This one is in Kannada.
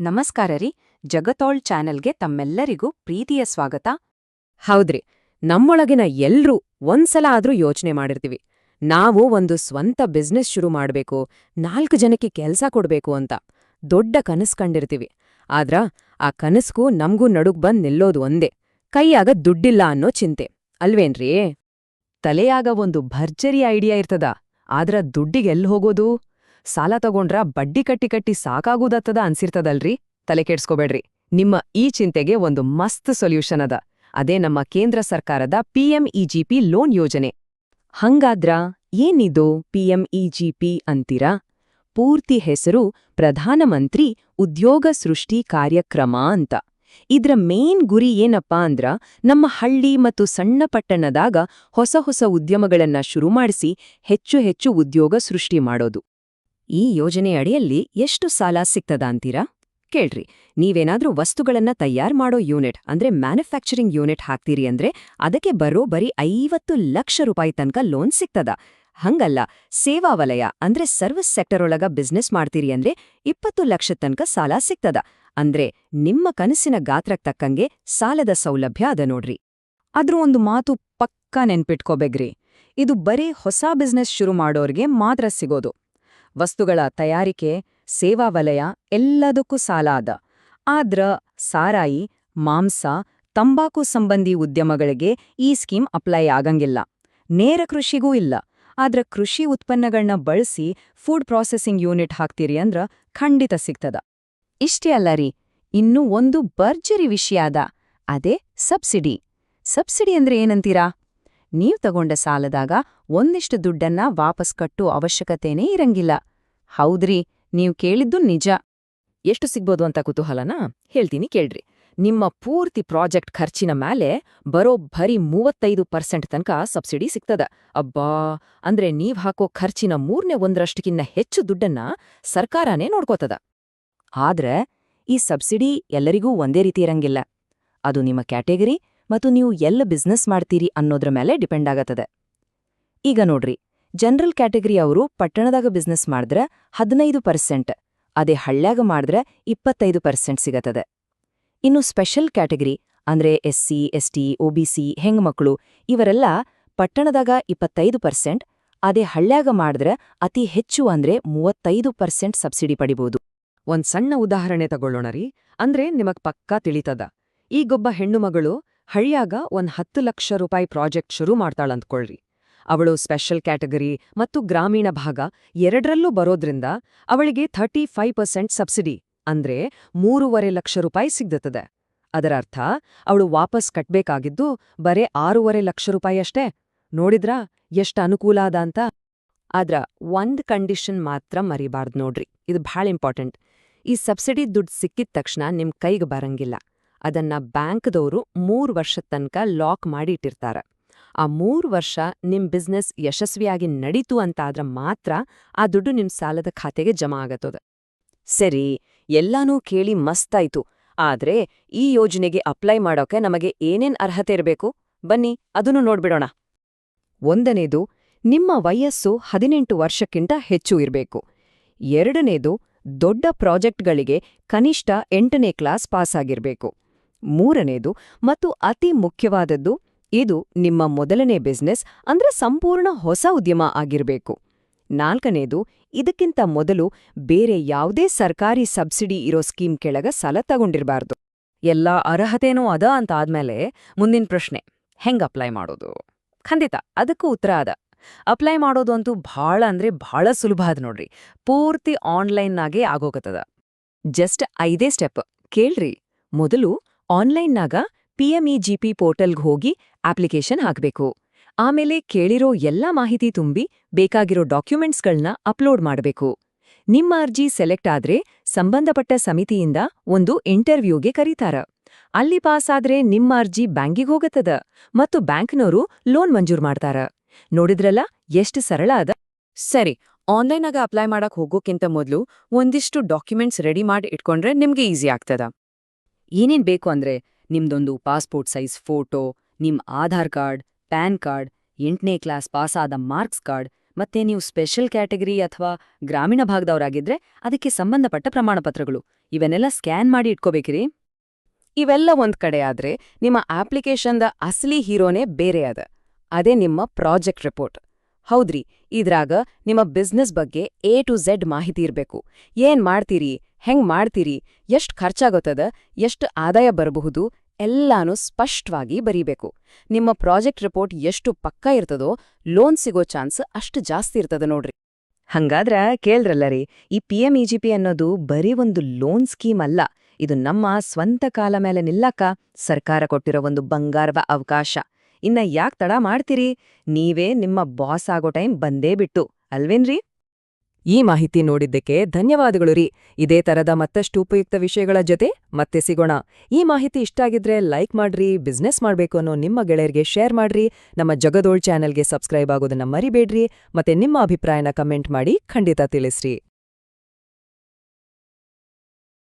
ನಮಸ್ಕಾರ ರೀ ಜಗತೋಳ್ ಚಾನೆಲ್ಗೆ ತಮ್ಮೆಲ್ಲರಿಗೂ ಪ್ರೀತಿಯ ಸ್ವಾಗತ. ಹೌದ್ರಿ, ನಮ್ಮೊಳಗಿನ ಎಲ್ರೂ ಒಂದ್ಸಲ ಆದ್ರೂ ಯೋಚನೆ ಮಾಡಿರ್ತೀವಿ. ನಾವು ಒಂದು ಸ್ವಂತ ಬಿಸ್ನೆಸ್ ಶುರು ಮಾಡಬೇಕು, ನಾಲ್ಕು ಜನಕ್ಕೆ ಕೆಲಸ ಕೊಡ್ಬೇಕು ಅಂತ ದೊಡ್ಡ ಕನಸು ಕಂಡಿರ್ತೀವಿ. ಆದ್ರ ಆ ಕನಸ್ಗೂ ನಮ್ಗೂ ನಡುಗ್ ಬಂದ್ ನಿಲ್ಲೋದು ಒಂದೇ, ಕೈಯಾಗ ದುಡ್ಡಿಲ್ಲ ಅನ್ನೋ ಚಿಂತೆ, ಅಲ್ವೇನ್ರೀ? ತಲೆಯಾಗ ಒಂದು ಭರ್ಜರಿ ಐಡಿಯಾ ಇರ್ತದ, ಆದ್ರ ದುಡ್ಡಿಗೆಲ್ ಹೋಗೋದು? ಸಾಲ ತಗೊಂಡ್ರ ಬಡ್ಡಿ ಕಟ್ಟಿ ಕಟ್ಟಿ ಸಾಕಾಗೂದತ್ತದ ಅನ್ಸಿರ್ತದಲ್ರಿ? ತಲೆ ಕೆಡ್ಸ್ಕೋಬೇಡ್ರಿ. ನಿಮ್ಮ ಈ ಚಿಂತೆಗೆ ಒಂದು ಮಸ್ತ್ ಸೊಲ್ಯೂಷನ್ ಅದ. ಅದೇ ನಮ್ಮ ಕೇಂದ್ರ ಸರ್ಕಾರದ ಪಿಎಂಇಜಿಪಿ ಲೋನ್ ಯೋಜನೆ. ಹಂಗಾದ್ರ ಏನಿದು ಪಿಎಂಇಜಿಪಿ ಅಂತೀರಾ? ಪೂರ್ತಿ ಹೆಸರು ಪ್ರಧಾನಮಂತ್ರಿ ಉದ್ಯೋಗ ಸೃಷ್ಟಿ ಕಾರ್ಯಕ್ರಮ ಅಂತ. ಇದ್ರ ಮೇನ್ ಗುರಿ ಏನಪ್ಪಾ ಅಂದ್ರ ನಮ್ಮ ಹಳ್ಳಿ ಮತ್ತು ಸಣ್ಣ ಪಟ್ಟಣದಾಗ ಹೊಸ ಹೊಸ ಉದ್ಯಮಗಳನ್ನ ಶುರು ಮಾಡಿಸಿ ಹೆಚ್ಚು ಹೆಚ್ಚು ಉದ್ಯೋಗ ಸೃಷ್ಟಿ ಮಾಡೋದು. ಈ ಯೋಜನೆ ಅಡಿಯಲ್ಲಿ ಎಷ್ಟು ಸಾಲ ಸಿಗ್ತದ ಅಂತೀರಾ? ಕೇಳ್ರಿ. ನೀವೇನಾದ್ರೂ ವಸ್ತುಗಳನ್ನ ತಯಾರ್ ಮಾಡೋ ಯೂನಿಟ್, ಅಂದ್ರೆ ಮ್ಯಾನುಫ್ಯಾಕ್ಚರಿಂಗ್ ಯೂನಿಟ್ ಹಾಕ್ತೀರಿ ಅಂದ್ರೆ ಅದಕ್ಕೆ ಬರೋ ಬರೀ ಐವತ್ತು ಲಕ್ಷ ರೂಪಾಯಿ ತನಕ ಲೋನ್ ಸಿಗ್ತದ. ಹಂಗಲ್ಲ, ಸೇವಾ ವಲಯ, ಅಂದ್ರೆ ಸರ್ವಿಸ್ ಸೆಕ್ಟರ್ ಒಳಗ ಬಿಸ್ನೆಸ್ ಮಾಡ್ತೀರಿ ಅಂದ್ರೆ ಇಪ್ಪತ್ತು ಲಕ್ಷ ತನಕ ಸಾಲ ಸಿಗ್ತದ. ಅಂದ್ರೆ ನಿಮ್ಮ ಕನಸಿನ ಗಾತ್ರಕ್ ತಕ್ಕಂಗೆ ಸಾಲದ ಸೌಲಭ್ಯ ಅದ ನೋಡ್ರಿ. ಆದ್ರೂ ಒಂದು ಮಾತು ಪಕ್ಕಾ ನೆನ್ಪಿಟ್ಕೋಬೇಕ್ರಿ. ಇದು ಬರೀ ಹೊಸ ಬಿಸ್ನೆಸ್ ಶುರು ಮಾಡೋರ್ಗೆ ಮಾತ್ರ ಸಿಗೋದು. ವಸ್ತುಗಳ ತಯಾರಿಕೆ, ಸೇವಾ ವಲಯ ಎಲ್ಲದಕ್ಕೂ ಸಾಲ ಅದ ಆದ್ರ ಸಾರಾಯಿ, ಮಾಂಸ, ತಂಬಾಕು ಸಂಬಂಧಿ ಉದ್ಯಮಗಳಿಗೆ ಈ ಸ್ಕೀಮ್ ಅಪ್ಲೈ ಆಗಂಗಿಲ್ಲ. ನೇರ ಕೃಷಿಗೂ ಇಲ್ಲ. ಆದ್ರ ಕೃಷಿ ಉತ್ಪನ್ನಗಳನ್ನ ಬಳಸಿ ಫುಡ್ ಪ್ರಾಸೆಸಿಂಗ್ ಯೂನಿಟ್ ಹಾಕ್ತೀರಿ ಅಂದ್ರ ಖಂಡಿತ ಸಿಗ್ತದ. ಇಷ್ಟೇ ಅಲ್ಲ ರೀ, ಇನ್ನೂ ಒಂದು ಭರ್ಜರಿ ವಿಷಯ ಅದ, ಅದೇ ಸಬ್ಸಿಡಿ. ಸಬ್ಸಿಡಿ ಅಂದ್ರೆ ಏನಂತೀರಾ? ನೀವ್ ತಗೊಂಡ ಸಾಲದಾಗ ಒಂದಿಷ್ಟು ದುಡ್ಡನ್ನ ವಾಪಸ್ ಕಟ್ಟೋ ಅವಶ್ಯಕತೆನೇ ಇರಂಗಿಲ್ಲ. ಹೌದ್ರಿ, ನೀವು ಕೇಳಿದ್ದು ನಿಜ. ಎಷ್ಟು ಸಿಗ್ಬೋದು ಅಂತ ಕುತೂಹಲನ? ಹೇಳ್ತೀನಿ ಕೇಳ್ರಿ. ನಿಮ್ಮ ಪೂರ್ತಿ ಪ್ರಾಜೆಕ್ಟ್ ಖರ್ಚಿನ ಮೇಲೆ ಬರೋ ಭರಿ ಮೂವತ್ತೈದು ಪರ್ಸೆಂಟ್ ತನಕ ಸಬ್ಸಿಡಿ ಸಿಗ್ತದ. ಅಬ್ಬಾ! ಅಂದ್ರೆ ನೀವ್ ಹಾಕೋ ಖರ್ಚಿನ ಮೂರನೇ ಒಂದರಷ್ಟಕ್ಕಿನ್ನ ಹೆಚ್ಚು ದುಡ್ಡನ್ನ ಸರ್ಕಾರನೇ ನೋಡ್ಕೋತದ. ಆದ್ರೆ ಈ ಸಬ್ಸಿಡಿ ಎಲ್ಲರಿಗೂ ಒಂದೇ ರೀತಿ ಇರಂಗಿಲ್ಲ. ಅದು ನಿಮ್ಮ ಕ್ಯಾಟಗರಿ ಮತ್ತು ನೀವು ಎಲ್ಲ ಬಿಸ್ನೆಸ್ ಮಾಡ್ತೀರಿ ಅನ್ನೋದ್ರ ಮೇಲೆ ಡಿಪೆಂಡ್ ಆಗತ್ತದೆ. ಈಗ ನೋಡ್ರಿ ಜನರಲ್ ಕ್ಯಾಟಗರಿ ಅವರು ಪಟ್ಟಣದಾಗ ಬಿಸ್ನೆಸ್ ಮಾಡಿದ್ರೆ ಹದಿನೈದು ಪರ್ಸೆಂಟ್ ಅದೇ ಹಳ್ಳ್ಯಾಗ ಮಾಡಿದ್ರೆ ಇಪ್ಪತ್ತೈದು ಪರ್ಸೆಂಟ್ ಸಿಗತದೆ ಇನ್ನು ಸ್ಪೆಷಲ್ ಕ್ಯಾಟಗರಿ ಅಂದ್ರೆ ಎಸ್ಸಿ ಎಸ್ಟಿ ಒಬಿಸಿ ಹೆಂಗ್ಮಕ್ಳು ಇವರೆಲ್ಲ ಪಟ್ಟಣದಾಗ ಇಪ್ಪತ್ತೈದು ಪರ್ಸೆಂಟ್ ಅದೇ ಹಳ್ಳ್ಯಾಗ ಮಾಡಿದ್ರೆ ಅತಿ ಹೆಚ್ಚು ಅಂದ್ರೆ ಮೂವತ್ತೈದು ಪರ್ಸೆಂಟ್ ಸಬ್ಸಿಡಿ ಪಡಿಬೋದು. ಒಂದ್ ಸಣ್ಣ ಉದಾಹರಣೆ ತಗೊಳ್ಳೋಣ ರೀ. ಅಂದ್ರೆ ನಿಮಗ್ ಪಕ್ಕಾ ತಿಳಿತದ. ಈಗೊಬ್ಬ ಹೆಣ್ಣು ಮಗಳು ಹಳ್ಯಾಗ ಒಂದ್ ಹತ್ತು ಲಕ್ಷ ರೂಪಾಯಿ ಪ್ರಾಜೆಕ್ಟ್ ಶುರು ಮಾಡ್ತಾಳಂತ್ಕೊಳ್ರಿ ಅವಳು ಸ್ಪೆಷಲ್ ಕ್ಯಾಟಗರಿ ಮತ್ತು ಗ್ರಾಮೀಣ ಭಾಗ ಎರಡರಲ್ಲೂ ಬರೋದ್ರಿಂದ ಅವಳಿಗೆ ಥರ್ಟಿ ಫೈವ್ ಪರ್ಸೆಂಟ್ ಸಬ್ಸಿಡಿ, ಅಂದ್ರೆ ಮೂರುವರೆ ಲಕ್ಷ ರೂಪಾಯಿ ಸಿಗ್ದತದೆ ಅದರ ಅರ್ಥ ಅವಳು ವಾಪಸ್ ಕಟ್ಬೇಕಾಗಿದ್ದು ಬರೇ ಆರೂವರೆ ಲಕ್ಷ ರೂಪಾಯಿಯಷ್ಟೇ ನೋಡಿದ್ರಾ, ಎಷ್ಟು ಅನುಕೂಲ ಅದ ಅಂತ? ಆದ್ರ ಒಂದ್ ಕಂಡೀಷನ್ ಮಾತ್ರ ಮರಿಬಾರ್ದು ನೋಡ್ರಿ. ಇದು ಭಾಳ ಇಂಪಾರ್ಟೆಂಟ್. ಈ ಸಬ್ಸಿಡಿ ದುಡ್ಡು ಸಿಕ್ಕಿದ ತಕ್ಷಣ ನಿಮ್ ಕೈಗೆ ಬರಂಗಿಲ್ಲ. ಅದನ್ನ ಬ್ಯಾಂಕ್ದವರು ಮೂರು ವರ್ಷದ ತನಕ ಲಾಕ್ ಮಾಡಿ ಇಟ್ಟಿರ್ತಾರೆ. ಆ ಮೂರು ವರ್ಷ ನಿಮ್ಮ ಬಿಸ್ನೆಸ್ ಯಶಸ್ವಿಯಾಗಿ ನಡೀತು ಅಂತಾದ್ರ ಮಾತ್ರ ಆ ದುಡ್ಡು ನಿಮ್ಮ ಸಾಲದ ಖಾತೆಗೆ ಜಮಾ ಆಗತ್ತದ. ಸರಿ, ಎಲ್ಲಾನೂ ಕೇಳಿ ಮಸ್ತಾಯ್ತು. ಆದ್ರೆ ಈ ಯೋಜನೆಗೆ ಅಪ್ಲೈ ಮಾಡೋಕೆ ನಮಗೆ ಏನೇನ್ ಅರ್ಹತೆ ಇರಬೇಕು? ಬನ್ನಿ, ಅದನ್ನು ನೋಡ್ಬಿಡೋಣ. ಒಂದನೇದು, ನಿಮ್ಮ ವಯಸ್ಸು ಹದಿನೆಂಟು ವರ್ಷಕ್ಕಿಂತ ಹೆಚ್ಚು ಇರಬೇಕು. ಎರಡನೇದು, ದೊಡ್ಡ ಪ್ರಾಜೆಕ್ಟ್ಗಳಿಗೆ ಕನಿಷ್ಠ ಎಂಟನೇ ಕ್ಲಾಸ್ ಪಾಸಾಗಿರ್ಬೇಕು. ಮೂರನೇದು ಮತ್ತು ಅತಿ ಮುಖ್ಯವಾದದ್ದು, ಇದು ನಿಮ್ಮ ಮೊದಲನೇ ಬಿಸ್ನೆಸ್ ಅಂದ್ರೆ ಸಂಪೂರ್ಣ ಹೊಸ ಉದ್ಯಮ ಆಗಿರಬೇಕು. ನಾಲ್ಕನೇದು, ಇದಕ್ಕಿಂತ ಮೊದಲು ಬೇರೆ ಯಾವುದೇ ಸರ್ಕಾರಿ ಸಬ್ಸಿಡಿ ಇರೋ ಸ್ಕೀಮ್ ಕೆಳಗ ಸಾಲ ತಗೊಂಡಿರಬಾರ್ದು. ಎಲ್ಲ ಅರ್ಹತೆನೂ ಅದ ಅಂತ ಆದ್ಮೇಲೆ ಮುಂದಿನ ಪ್ರಶ್ನೆ, ಹೆಂಗ್ ಅಪ್ಲೈ ಮಾಡೋದು? ಖಂಡಿತ, ಅದಕ್ಕೂ ಉತ್ತರ ಅದ. ಅಪ್ಲೈ ಮಾಡೋದು ಅಂತೂ ಭಾಳ ಅಂದ್ರೆ ಭಾಳ ಸುಲಭ ಅದ ನೋಡ್ರಿ, ಪೂರ್ತಿ ಆನ್ಲೈನ್ನಾಗೆ ಆಗೋಗತ್ತದ ಜಸ್ಟ್ ಐದೇ ಸ್ಟೆಪ್ ಕೇಳ್ರಿ, ಮೊದಲು ಆನ್ಲೈನ್ನಾಗ ಪಿಎಂಇಜಿಪಿ ಪೋರ್ಟಲ್ಗ್ ಹೋಗಿ ಅಪ್ಲಿಕೇಶನ್ ಹಾಕ್ಬೇಕು. ಆಮೇಲೆ ಕೇಳಿರೋ ಎಲ್ಲಾ ಮಾಹಿತಿ ತುಂಬಿ ಬೇಕಾಗಿರೋ ಡಾಕ್ಯುಮೆಂಟ್ಸ್ಗಳ್ನ ಅಪ್ಲೋಡ್ ಮಾಡಬೇಕು. ನಿಮ್ಮ ಅರ್ಜಿ ಸೆಲೆಕ್ಟ್ ಆದ್ರೆ ಸಂಬಂಧಪಟ್ಟ ಸಮಿತಿಯಿಂದ ಒಂದು ಇಂಟರ್ವ್ಯೂಗೆ ಕರೀತಾರ. ಅಲ್ಲಿ ಪಾಸ್ ಆದ್ರೆ ನಿಮ್ಮ ಅರ್ಜಿ ಬ್ಯಾಂಕಿಗ್ ಹೋಗತದ ಮತ್ತು ಬ್ಯಾಂಕ್ನವರು ಲೋನ್ ಮಂಜೂರು ಮಾಡ್ತಾರ. ನೋಡಿದ್ರಲ್ಲ ಎಷ್ಟು ಸರಳ ಅದ. ಸರಿ ಆನ್ಲೈನಾಗ ಅಪ್ಲೈ ಮಾಡಕ್ ಹೋಗೋಕ್ಕಿಂತ ಮೊದಲು ಒಂದಿಷ್ಟು ಡಾಕ್ಯುಮೆಂಟ್ಸ್ ರೆಡಿ ಮಾಡಿ ಇಟ್ಕೊಂಡ್ರೆ ನಿಮ್ಗೆ ಈಸಿ ಆಗ್ತದ. ಏನೇನ್ ಬೇಕು ಅಂದ್ರೆ ನಿಮ್ದೊಂದು ಪಾಸ್ಪೋರ್ಟ್ ಸೈಜ್ ಫೋಟೋ, ನಿಮ್ ಆಧಾರ್ ಕಾರ್ಡ್, ಪ್ಯಾನ್ ಕಾರ್ಡ್, ಎಂಟನೇ ಕ್ಲಾಸ್ ಪಾಸಾದ ಮಾರ್ಕ್ಸ್ ಕಾರ್ಡ್, ಮತ್ತೆ ನೀವು ಸ್ಪೆಷಲ್ ಕ್ಯಾಟಗರಿ ಅಥವಾ ಗ್ರಾಮೀಣ ಭಾಗದವರಾಗಿದ್ರೆ ಅದಕ್ಕೆ ಸಂಬಂಧಪಟ್ಟ ಪ್ರಮಾಣಪತ್ರಗಳು. ಇವನ್ನೆಲ್ಲ ಸ್ಕ್ಯಾನ್ ಮಾಡಿ ಇಟ್ಕೋಬೇಕ್ರಿ. ಇವೆಲ್ಲ ಒಂದ್ ಕಡೆ ಆದ್ರೆ ನಿಮ್ಮ ಅಪ್ಲಿಕೇಶನ್ದ ಅಸಲಿ ಹೀರೋನೇ ಬೇರೆ ಅದ. ಅದೇ ನಿಮ್ಮ ಪ್ರಾಜೆಕ್ಟ್ ರಿಪೋರ್ಟ್. ಹೌದ್ರಿ, ಇದ್ರಾಗ ನಿಮ್ಮ ಬಿಸ್ನೆಸ್ ಬಗ್ಗೆ ಎ ಟು ಝೆಡ್ ಮಾಹಿತಿ ಇರಬೇಕು. ಏನ್ ಮಾಡ್ತೀರಿ? ಹೆಂಗ್ ಮಾಡ್ತೀರಿ? ಎಷ್ಟ್ ಖರ್ಚಾಗೋತದ ಎಷ್ಟ್ ಆದಾಯ ಬರಬಹುದು? ಎಲ್ಲಾನು ಸ್ಪಷ್ಟವಾಗಿ ಬರೀಬೇಕು. ನಿಮ್ಮ ಪ್ರಾಜೆಕ್ಟ್ ರಿಪೋರ್ಟ್ ಎಷ್ಟು ಪಕ್ಕಾ ಇರ್ತದೋ, ಲೋನ್ ಸಿಗೋ ಚಾನ್ಸ್ ಅಷ್ಟು ಜಾಸ್ತಿ ಇರ್ತದ ನೋಡ್ರಿ. ಹಂಗಾದ್ರ ಕೇಳ್ರಲ್ಲ ರೀ, ಈ ಪಿಎಂಇಜಿಪಿ ಅನ್ನೋದು ಬರೀ ಒಂದು ಲೋನ್ ಸ್ಕೀಮ್ ಅಲ್ಲ. ಇದು ನಮ್ಮ ಸ್ವಂತ ಕಾಲ ಮೇಲೆ ನಿಲ್ಲಕ್ಕ ಸರ್ಕಾರ ಕೊಟ್ಟಿರೋ ಒಂದು ಬಂಗಾರವ ಅವಕಾಶ. ಇನ್ನ ಯಾಕ್ ತಡ ಮಾಡ್ತೀರಿ? ನೀವೇ ನಿಮ್ಮ ಬಾಸ್ ಆಗೋ ಟೈಮ್ ಬಂದೇ ಬಿಟ್ಟು, ಅಲ್ವೇನ್ರಿ? ಈ ಮಾಹಿತಿ ನೋಡಿದ್ದಕ್ಕೆ ಧನ್ಯವಾದಗಳು ರೀ. ಇದೇ ತರದ ಮತ್ತಷ್ಟು ಉಪಯುಕ್ತ ವಿಷಯಗಳ ಜೊತೆ ಮತ್ತೆ ಸಿಗೋಣ. ಈ ಮಾಹಿತಿ ಇಷ್ಟ ಆಗಿದ್ರೆ ಲೈಕ್ ಮಾಡ್ರಿ, ಬಿಸ್ನೆಸ್ ಮಾಡಬೇಕು ಅನ್ನೋ ನಿಮ್ಮ ಗೆಳೆಯರಿಗೆ ಶೇರ್ ಮಾಡ್ರಿ. ನಮ್ಮ ಜಗದೋಳ್ ಚಾನೆಲ್ಗೆ ಸಬ್ಸ್ಕ್ರೈಬ್ ಆಗೋದನ್ನ ಮರಿಬೇಡ್ರಿ. ಮತ್ತೆ ನಿಮ್ಮ ಅಭಿಪ್ರಾಯನ ಕಮೆಂಟ್ ಮಾಡಿ ಖಂಡಿತ ತಿಳಿಸ್ರಿ.